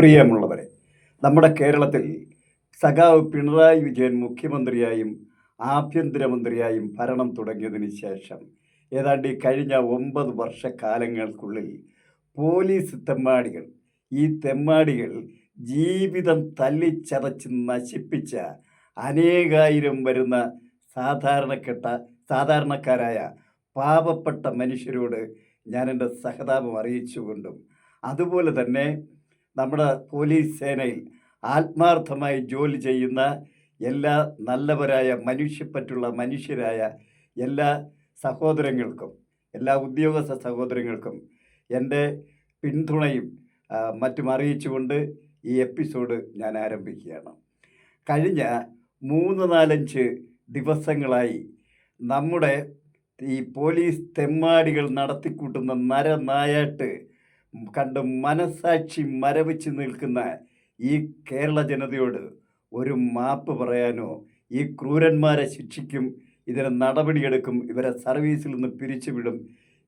പ്രിയമുള്ളവരെ നമ്മുടെ കേരളത്തിൽ സഖാവ് പിണറായി വിജയൻ മുഖ്യമന്ത്രിയായും ആഭ്യന്തരമന്ത്രിയായും ഭരണം തുടങ്ങിയതിന് ശേഷം ഏതാണ്ട് ഈ കഴിഞ്ഞ ഒമ്പത് വർഷക്കാലങ്ങൾക്കുള്ളിൽ പോലീസ് തെമ്മാടികൾ ഈ തെമ്മാടികൾ ജീവിതം തല്ലിച്ചതച്ച് നശിപ്പിച്ച അനേകായിരം വരുന്ന സാധാരണക്കെട്ട സാധാരണക്കാരായ പാവപ്പെട്ട മനുഷ്യരോട് ഞാൻ എന്റെ സഹതാപം അറിയിച്ചുകൊണ്ടും അതുപോലെ തന്നെ നമ്മുടെ പോലീസ് സേനയിൽ ആത്മാർത്ഥമായി ജോലി ചെയ്യുന്ന എല്ലാ നല്ലവരായ മനുഷ്യപ്പറ്റുള്ള മനുഷ്യരായ എല്ലാ സഹോദരങ്ങൾക്കും എല്ലാ ഉദ്യോഗസ്ഥ സഹോദരങ്ങൾക്കും എന്റെ പിന്തുണയും മറ്റും അറിയിച്ചുകൊണ്ട് ഈ എപ്പിസോഡ് ഞാൻ ആരംഭിക്കുകയാണ്. കഴിഞ്ഞ മൂന്ന് നാലഞ്ച് ദിവസങ്ങളായി നമ്മുടെ ഈ പോലീസ് തെമ്മാടികൾ നടത്തിക്കൂട്ടുന്ന നരനായാട്ട് കണ്ട് മനസാക്ഷി മരവിച്ച് നിൽക്കുന്ന ഈ കേരള ജനതയോട് ഒരു മാപ്പ് പറയാനോ ഈ ക്രൂരന്മാരെ ശിക്ഷിക്കും ഇതിന് നടപടിയെടുക്കും ഇവരെ സർവീസിൽ നിന്ന് പിരിച്ചുവിടും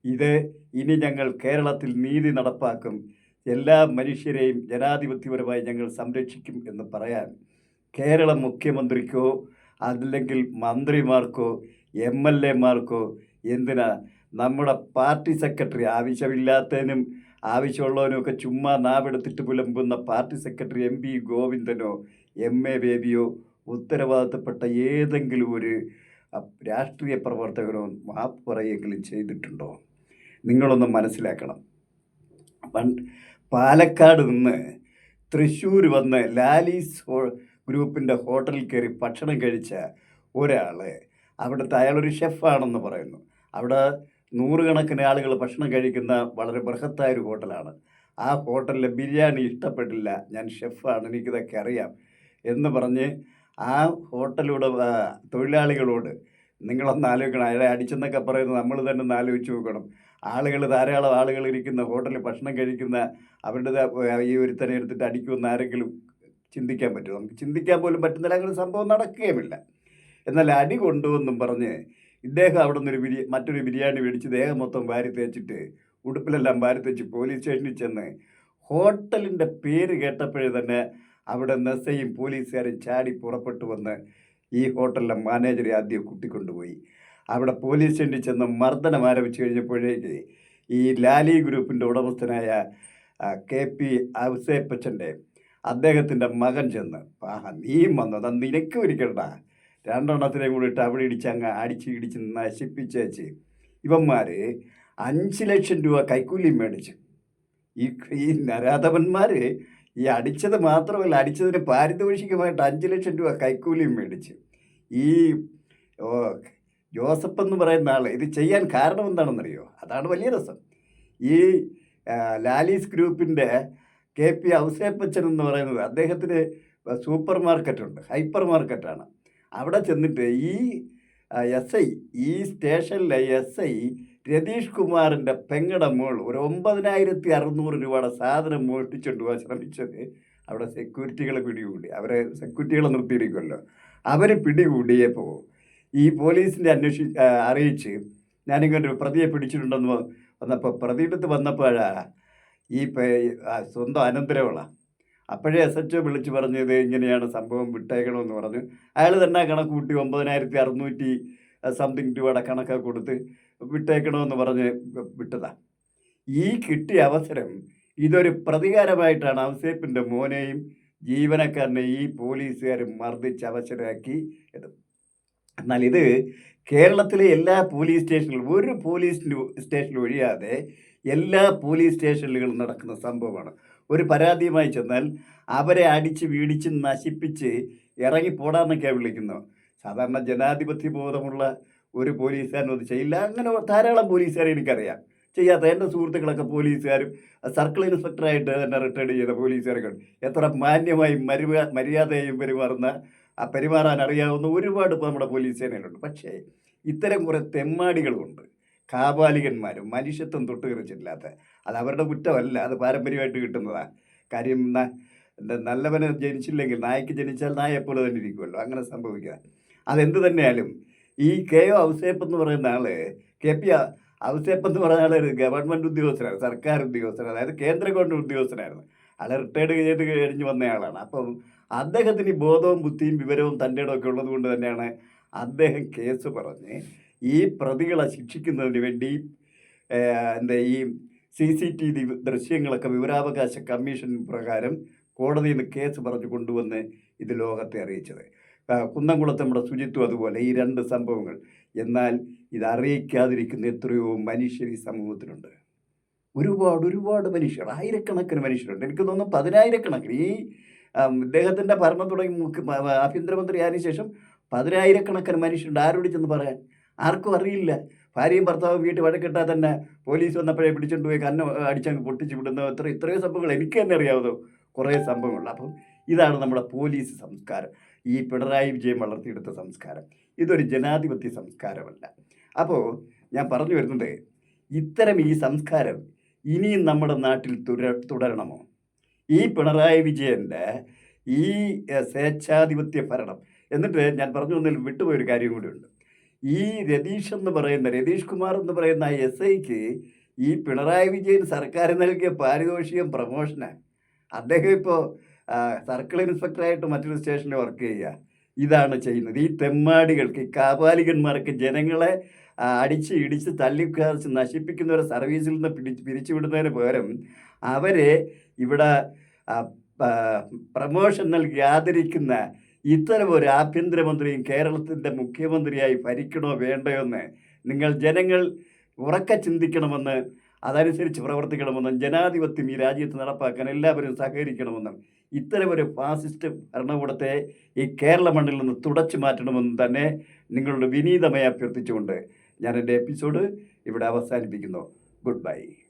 ഇത് ഇനി ഞങ്ങൾ കേരളത്തിൽ നീതി നടപ്പാക്കും എല്ലാ മനുഷ്യരെയും ജനാധിപത്യപരമായി ഞങ്ങൾ സംരക്ഷിക്കും എന്ന് പറയാൻ കേരള മുഖ്യമന്ത്രിക്കോ അല്ലെങ്കിൽ മന്ത്രിമാർക്കോ എം എൽ എമാർക്കോ എന്തിനാ നമ്മുടെ പാർട്ടി സെക്രട്ടറി ആവശ്യമില്ലാത്തതിനും ആവശ്യമുള്ളവനും ഒക്കെ ചുമ്മാ നാവെടുത്തിട്ട് പുലമ്പുന്ന പാർട്ടി സെക്രട്ടറി എം പി ഗോവിന്ദനോ എം എ ബേബിയോ ഉത്തരവാദിത്തപ്പെട്ട ഏതെങ്കിലും ഒരു രാഷ്ട്രീയ പ്രവർത്തകനോ മാപ്പ് പറയുകയെങ്കിലും ചെയ്തിട്ടുണ്ടോ? നിങ്ങളൊന്ന് മനസ്സിലാക്കണം. പണ്ട് പാലക്കാട് നിന്ന് തൃശ്ശൂർ വന്ന് ലാലീസ് ഹോ ഗ്രൂപ്പിന്റെ ഹോട്ടലിൽ കയറി ഭക്ഷണം കഴിച്ച ഒരാൾ അവിടുത്തെ അയാളൊരു ഷെഫാണെന്ന് പറയുന്നു. അവിടെ നൂറുകണക്കിന് ആളുകൾ ഭക്ഷണം കഴിക്കുന്ന വളരെ ബൃഹത്തായ ഒരു ഹോട്ടലാണ്. ആ ഹോട്ടലിലെ ബിരിയാണി ഇഷ്ടപ്പെട്ടില്ല. ഞാൻ ഷെഫാണ് എനിക്കിതൊക്കെ അറിയാം എന്ന് പറഞ്ഞ് ആ ഹോട്ടലിലൂടെ തൊഴിലാളികളോട് നിങ്ങളൊന്ന് ആലോചിക്കണം. അയാളെ അടിച്ചെന്നൊക്കെ പറയുന്നത് നമ്മൾ തന്നെ ഒന്ന് ആലോചിച്ച് നോക്കണം. ആളുകൾ ധാരാളം ആളുകൾ ഇരിക്കുന്ന ഹോട്ടലിൽ ഭക്ഷണം കഴിക്കുന്ന അവരുടെ ഈ ഒരുത്തനെ എടുത്തിട്ട് അടിക്കുമെന്ന് ആരെങ്കിലും ചിന്തിക്കാൻ പറ്റുമോ? നമുക്ക് ചിന്തിക്കാൻ പോലും പറ്റുന്നില്ല. അങ്ങനെ സംഭവം നടക്കുകയുമില്ല. എന്നാൽ അടി കൊണ്ടുവന്നും പറഞ്ഞ് ഇദ്ദേഹം അവിടെ നിന്നൊരു ബിരി മറ്റൊരു ബിരിയാണി മേടിച്ച് ദേഹം മൊത്തം വാരി തേച്ചിട്ട് ഉടുപ്പിലെല്ലാം വാരി തേച്ച് പോലീസ് സ്റ്റേഷനിൽ ചെന്ന് ഹോട്ടലിന്റെ പേര് കേട്ടപ്പോഴേ തന്നെ അവിടെ നെസയും പോലീസുകാരും ചാടി പുറപ്പെട്ടു വന്ന് ഈ ഹോട്ടലിലെ മാനേജറെ ആദ്യം കുട്ടിക്കൊണ്ടുപോയി. അവിടെ പോലീസ് സ്റ്റേഷനിൽ ചെന്ന് മർദ്ദനം ആരംഭിച്ചു കഴിഞ്ഞപ്പോഴേക്ക് ഈ ലാലി ഗ്രൂപ്പിന്റെ ഉടമസ്ഥനായ കെ പി അവസേപ്പച്ചന്റെ അദ്ദേഹത്തിന്റെ മകൻ ചെന്ന് ആ നീ വന്നത് നിനക്ക് ഒരിക്കണ്ട രണ്ടെണ്ണത്തിനെയും കൂടി ഇട്ട് അവിടെ ഇടിച്ച് അങ്ങ് അടിച്ച് ഇടിച്ച് നശിപ്പിച്ചേച്ച് ഇവന്മാർ അഞ്ച് ലക്ഷം രൂപ കൈക്കൂലി മേടിച്ചു. ഈ ഈ നരാധവന്മാർ ഈ അടിച്ചത് മാത്രമല്ല അടിച്ചതിന് പാരിതോഷികമായിട്ട് അഞ്ച് ലക്ഷം രൂപ കൈക്കൂലിയും മേടിച്ചു. ഈ ജോസഫ് എന്ന് പറയുന്ന ആൾ ഇത് ചെയ്യാൻ കാരണം എന്താണെന്നറിയോ? അതാണ് വലിയ രസം. ഈ ലാലീസ് ഗ്രൂപ്പിന്റെ കെ പി ഔസേപ്പച്ചൻ എന്ന് പറയുന്നത് അദ്ദേഹത്തിന് സൂപ്പർ മാർക്കറ്റുണ്ട് ഹൈപ്പർ മാർക്കറ്റാണ് അവിടെ ചെന്നിട്ട് ഈ എസ് ഐ ഈ സ്റ്റേഷനിലെ എസ് ഐ രതീഷ് കുമാറിന്റെ പെങ്ങട മോൾ ഒരു ഒമ്പതിനായിരത്തി അറുന്നൂറ് രൂപയുടെ സാധനം മോഷ്ടിച്ചുകൊണ്ട് പോകാൻ ശ്രമിച്ചത് അവിടെ സെക്യൂരിറ്റികളെ പിടികൂടി. അവരെ സെക്യൂരിറ്റികളെ നിർത്തിയിരിക്കുമല്ലോ അവർ പിടികൂടിയപ്പോൾ ഈ പോലീസിന്റെ അന്വേഷി അറിയിച്ച് ഞാനിങ്ങനെ ഒരു പ്രതിയെ പിടിച്ചിട്ടുണ്ടെന്ന് വന്നപ്പോൾ പ്രതിയുടെ അടുത്ത് വന്നപ്പോഴാ ഈ സ്വന്തം അനന്തരവള അപ്പോഴേ എസ് എച്ച് ഒ വിളിച്ച് പറഞ്ഞത് ഇങ്ങനെയാണ് സംഭവം വിട്ടേക്കണമെന്ന് പറഞ്ഞു. അയാൾ തന്നെ കണക്ക് കൂട്ടി ഒമ്പതിനായിരത്തി അറുന്നൂറ്റി സംതിങ് രൂപയുടെ കണക്കൊക്കെ കൊടുത്ത് വിട്ടേക്കണമെന്ന് പറഞ്ഞ് വിട്ടതാണ് ഈ കിട്ടിയ അവസരം ഇതൊരു പ്രതികാരമായിട്ടാണ് ഔസേപ്പിന്റെ മോനെയും ജീവനക്കാരനെ ഈ പോലീസുകാർ മർദ്ദിച്ച് അവസരമാക്കി ഇത്. എന്നാൽ ഇത് കേരളത്തിലെ എല്ലാ പോലീസ് സ്റ്റേഷനിലും ഒരു പോലീസ് സ്റ്റേഷനിൽ ഒഴിയാതെ എല്ലാ പോലീസ് സ്റ്റേഷനുകളിലും നടക്കുന്ന സംഭവമാണ്. ഒരു പരാതിയുമായി ചെന്നാൽ അവരെ അടിച്ച് വീടിച്ച് നശിപ്പിച്ച് ഇറങ്ങി പോടാന്നൊക്കെയാണ് വിളിക്കുന്നത്. സാധാരണ ജനാധിപത്യ ബോധമുള്ള ഒരു പോലീസുകാരനും അത് ചെയ്യില്ല. അങ്ങനെ ധാരാളം പോലീസുകാരെ എനിക്കറിയാം. ചെയ്യാത്ത എന്റെ സുഹൃത്തുക്കളൊക്കെ പോലീസുകാരും സർക്കിൾ ഇൻസ്പെക്ടറായിട്ട് തന്നെ റിട്ടയർഡ് ചെയ്ത പോലീസുകാരൊക്കെ എത്ര മാന്യമായും മരുവ മര്യാദയും പെരുമാറുന്ന ആ പെരുമാറാൻ അറിയാവുന്ന ഒരുപാട് ഇപ്പോൾ നമ്മുടെ പോലീസ് സേനയിലുണ്ട്. പക്ഷേ ഇത്തരം കുറേ തെമ്മാടികളുമുണ്ട്. കാപാലികന്മാരും മനുഷ്യത്വം തൊട്ട് കറിച്ചിട്ടില്ലാത്ത അത് അവരുടെ കുറ്റമല്ല അത് പാരമ്പര്യമായിട്ട് കിട്ടുന്നതാണ് കാര്യം നല്ലവനെ ജനിച്ചില്ലെങ്കിൽ നായ്ക്ക് ജനിച്ചാൽ നായ എപ്പോൾ തന്നെ ഇരിക്കുമല്ലോ. അങ്ങനെ സംഭവിക്കുക. അതെന്ത് തന്നെയാലും ഈ കെ ഒ ഔസേപ്പ് എന്ന് പറയുന്ന ആൾ കെ പി ഔസേപ്പ് എന്ന് പറയുന്ന ആൾ ഒരു ഗവൺമെന്റ് ഉദ്യോഗസ്ഥനാണ് സർക്കാർ ഉദ്യോഗസ്ഥൻ അതായത് കേന്ദ്ര ഗവൺമെന്റ് ഉദ്യോഗസ്ഥനായിരുന്നു. ആളെ റിട്ടയർഡ് ചെയ്ത് കഴിഞ്ഞ് ആളാണ്. അപ്പം അദ്ദേഹത്തിന് ബോധവും ബുദ്ധിയും വിവരവും തന്റെ ഇടമൊക്കെ ഉള്ളത് കൊണ്ട് തന്നെയാണ് അദ്ദേഹം കേസ് പറഞ്ഞ് ഈ പ്രതികളെ ശിക്ഷിക്കുന്നതിന് വേണ്ടി എന്താ ഈ സി സി ടി വി ദൃശ്യങ്ങളൊക്കെ വിവരാവകാശ കമ്മീഷൻ പ്രകാരം കോടതിയിൽ നിന്ന് കേസ് പറഞ്ഞു കൊണ്ടുവന്ന് ഇത് ലോകത്തെ അറിയിച്ചത്. കുന്നംകുളത്ത് നമ്മുടെ ശുചിത്വം അതുപോലെ ഈ രണ്ട് സംഭവങ്ങൾ. എന്നാൽ ഇത് അറിയിക്കാതിരിക്കുന്ന എത്രയോ മനുഷ്യർ ഈ സമൂഹത്തിലുണ്ട്. ഒരുപാട് ഒരുപാട് മനുഷ്യർ ആയിരക്കണക്കിന് മനുഷ്യരുണ്ട്. എനിക്ക് തോന്നുന്നു പതിനായിരക്കണക്കിന്. ഈ ഇദ്ദേഹത്തിന്റെ ഭരണം തുടങ്ങി മുഖ്യ മ- ആഭ്യന്തരമന്ത്രി ആയതിനു ശേഷം പതിനായിരക്കണക്കിന് മനുഷ്യരുണ്ട്. ആരോട് ചെന്ന് പറയാൻ? ആർക്കും അറിയില്ല. ഭാര്യയും ഭർത്താവും വീട്ടിൽ വഴക്കിട്ടാൽ തന്നെ പോലീസ് വന്നപ്പോഴേ പിടിച്ചുകൊണ്ട് പോയി കണ്ണ് അടിച്ചങ്ങ് പൊട്ടിച്ച് വിടുന്ന ഇത്ര ഇത്രയും സംഭവങ്ങൾ എനിക്ക് തന്നെ അറിയാവുന്ന കുറേ സംഭവങ്ങളുണ്ട്. അപ്പം ഇതാണ് നമ്മുടെ പോലീസ് സംസ്കാരം. ഈ പിണറായി വിജയൻ വളർത്തിയെടുത്ത സംസ്കാരം. ഇതൊരു ജനാധിപത്യ സംസ്കാരമല്ല. അപ്പോൾ ഞാൻ പറഞ്ഞു വരുന്നത് ഇത്തരം ഈ സംസ്കാരം ഇനിയും നമ്മുടെ നാട്ടിൽ തുട തുടരണമോ? ഈ പിണറായി വിജയന്റെ ഈ സ്വേച്ഛാധിപത്യ ഭരണം. എന്നിട്ട് ഞാൻ പറഞ്ഞു തന്നതിൽ വിട്ടുപോയൊരു കാര്യം കൂടിയുണ്ട് ഈ രതീഷ് എന്ന് പറയുന്ന രതീഷ് കുമാർ എന്ന് പറയുന്ന എസ് ഐക്ക് ഈ പിണറായി വിജയൻ സർക്കാർ നൽകിയ പാരിതോഷികം പ്രമോഷനാണ് അദ്ദേഹം ഇപ്പോൾ സർക്കിൾ ഇൻസ്പെക്ടറായിട്ട് മറ്റൊരു സ്റ്റേഷനിൽ വർക്ക് ചെയ്യുക. ഇതാണ് ചെയ്യുന്നത്. ഈ തെമ്മാടികൾക്ക് ഈ കാപാലികന്മാർക്ക് ജനങ്ങളെ അടിച്ച് ഇടിച്ച് തല്ലിക്കാറിച്ച് നശിപ്പിക്കുന്നവരെ സർവീസിൽ നിന്ന് പിടിച്ച് പിരിച്ചുവിടുന്നതിന് പകരം അവരെ ഇവിടെ പ്രമോഷൻ നൽകി ആദരിക്കുന്ന ഇത്തരം ഒരു ആഭ്യന്തരമന്ത്രിയും കേരളത്തിന്റെ മുഖ്യമന്ത്രിയായി ഭരിക്കണോ വേണ്ടയോ എന്ന് നിങ്ങൾ ജനങ്ങൾ ഉറക്കെ ചിന്തിക്കണമെന്ന് അതനുസരിച്ച് പ്രവർത്തിക്കണമെന്നും ജനാധിപത്യം ഈ രാജ്യത്ത് നടപ്പാക്കാൻ എല്ലാവരും സഹകരിക്കണമെന്നും ഇത്തരമൊരു ഫാസിസ്റ്റ് ഭരണകൂടത്തെ ഈ കേരള മണ്ണിൽ നിന്ന് തുടച്ചു മാറ്റണമെന്നും തന്നെ നിങ്ങളുടെ വിനീതമായി അഭ്യർത്ഥിച്ചുകൊണ്ട് ഞാൻ എന്റെ എപ്പിസോഡ് ഇവിടെ അവസാനിപ്പിക്കുന്നു. Good bye.